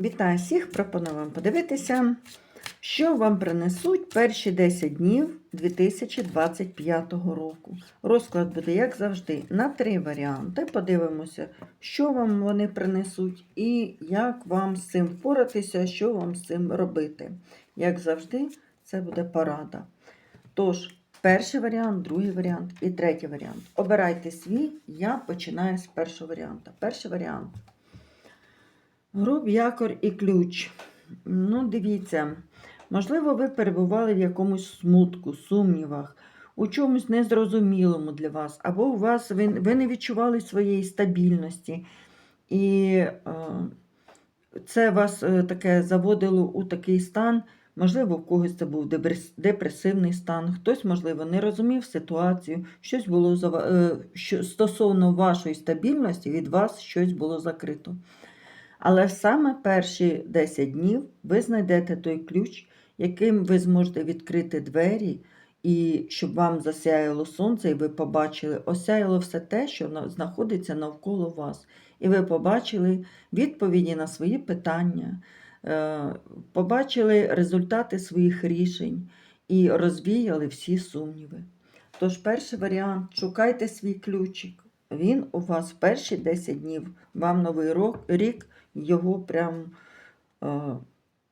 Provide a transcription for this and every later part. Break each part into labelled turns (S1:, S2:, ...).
S1: Вітаю всіх! Пропоную вам подивитися, що вам принесуть перші 10 днів 2025 року. Розклад буде, як завжди, на три варіанти. Подивимося, що вам вони принесуть і як вам з цим впоратися, що вам з цим робити. Як завжди, це буде порада. Тож, перший варіант, другий варіант і третій варіант. Обирайте свій, я починаю з першого варіанту. Перший варіант. Груб, якор і ключ. Ну, дивіться, можливо, ви перебували в якомусь смутку, сумнівах, у чомусь незрозумілому для вас, або у вас ви, ви не відчували своєї стабільності. І е, це вас е, таке заводило у такий стан. Можливо, в когось це був депресивний стан, хтось, можливо, не розумів ситуацію, щось було е, що, стосовно вашої стабільності, від вас щось було закрито. Але саме перші 10 днів ви знайдете той ключ, яким ви зможете відкрити двері, і щоб вам засяяло сонце, і ви побачили, осяяло все те, що знаходиться навколо вас. І ви побачили відповіді на свої питання, е, побачили результати своїх рішень і розвіяли всі сумніви. Тож, перший варіант шукайте свій ключик. Він у вас перші 10 днів, вам новий рок- рік його прям е,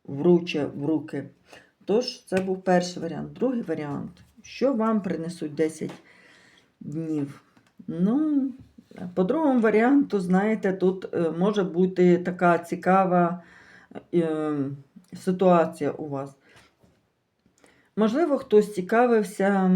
S1: вруче в руки. Тож, це був перший варіант. Другий варіант. Що вам принесуть 10 днів? Ну, по другому варіанту, знаєте, тут е, може бути така цікава е, ситуація у вас. Можливо, хтось цікавився,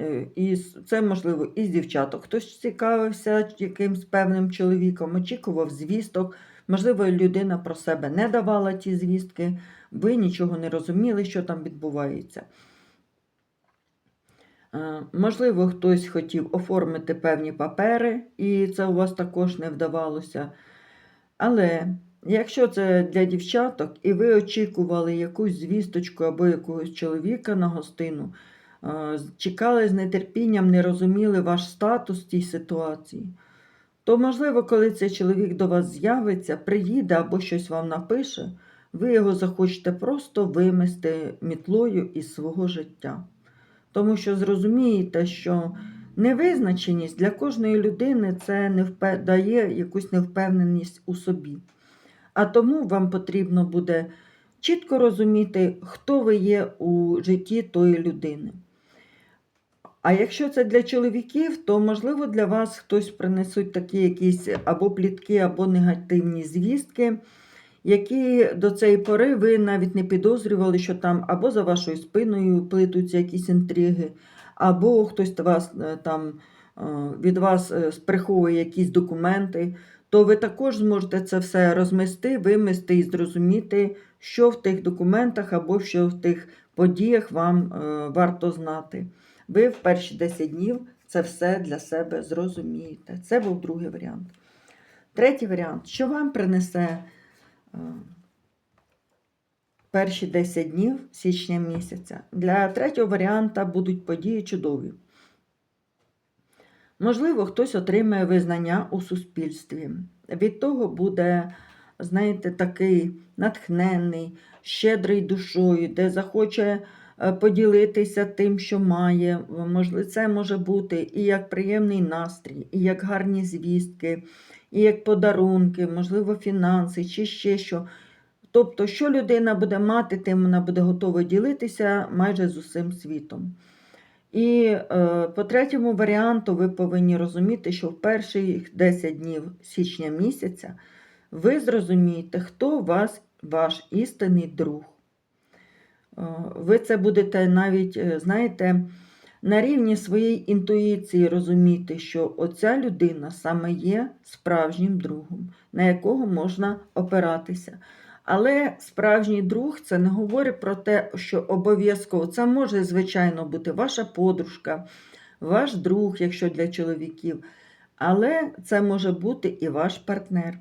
S1: е, і це можливо і з дівчаток, хтось цікавився якимсь певним чоловіком, очікував звісток. Можливо, людина про себе не давала ті звістки, ви нічого не розуміли, що там відбувається. Е, Можливо, хтось хотів оформити певні папери, і це у вас також не вдавалося. Але якщо це для дівчаток, і ви очікували якусь звісточку або якогось чоловіка на гостину, е, чекали з нетерпінням, не розуміли ваш статус в тій ситуації, то, можливо, коли цей чоловік до вас з'явиться, приїде або щось вам напише, ви його захочете просто вимести мітлою із свого життя. Тому що зрозумієте, що невизначеність для кожної людини це не впе- дає якусь невпевненість у собі. А тому вам потрібно буде чітко розуміти, хто ви є у житті тої людини. А якщо це для чоловіків, то можливо для вас хтось принесуть такі якісь або плітки, або негативні звістки, які до цієї пори ви навіть не підозрювали, що там або за вашою спиною плетуться якісь інтриги, або хтось вас е, там е, від вас е, приховує якісь документи, то ви також зможете це все розмести, вимести і зрозуміти, що в тих документах або що в тих подіях вам е, варто знати. Ви в перші 10 днів це все для себе зрозумієте. Це був другий варіант. Третій варіант, що вам принесе е, перші 10 днів січня місяця. Для третього варіанта будуть події чудові. Можливо, хтось отримає визнання у суспільстві. Від того буде, знаєте, такий натхненний, щедрий душою, де захоче е, поділитися тим, що має. Можливо, це може бути і як приємний настрій, і як гарні звістки, і як подарунки, можливо, фінанси, чи ще що. Тобто, що людина буде мати, тим вона буде готова ділитися майже з усім світом. І е, по третьому варіанту ви повинні розуміти, що в перші 10 днів січня місяця ви зрозумієте, хто вас ваш істинний друг. Е, ви це будете навіть, е, знаєте, на рівні своєї інтуїції розуміти, що оця людина саме є справжнім другом, на якого можна опиратися. Але справжній друг це не говорить про те, що обов'язково це може, звичайно, бути ваша подружка, ваш друг, якщо для чоловіків, але це може бути і ваш партнер.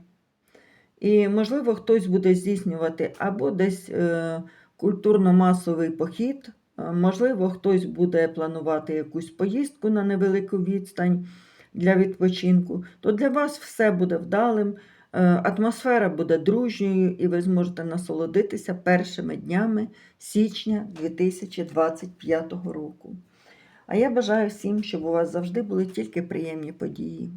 S1: І, можливо, хтось буде здійснювати або десь е, культурно-масовий похід, е, можливо, хтось буде планувати якусь поїздку на невелику відстань для відпочинку, то для вас все буде вдалим. Е, Атмосфера буде дружньою і ви зможете насолодитися першими днями січня 2025 року. А я бажаю всім, щоб у вас завжди були тільки приємні події.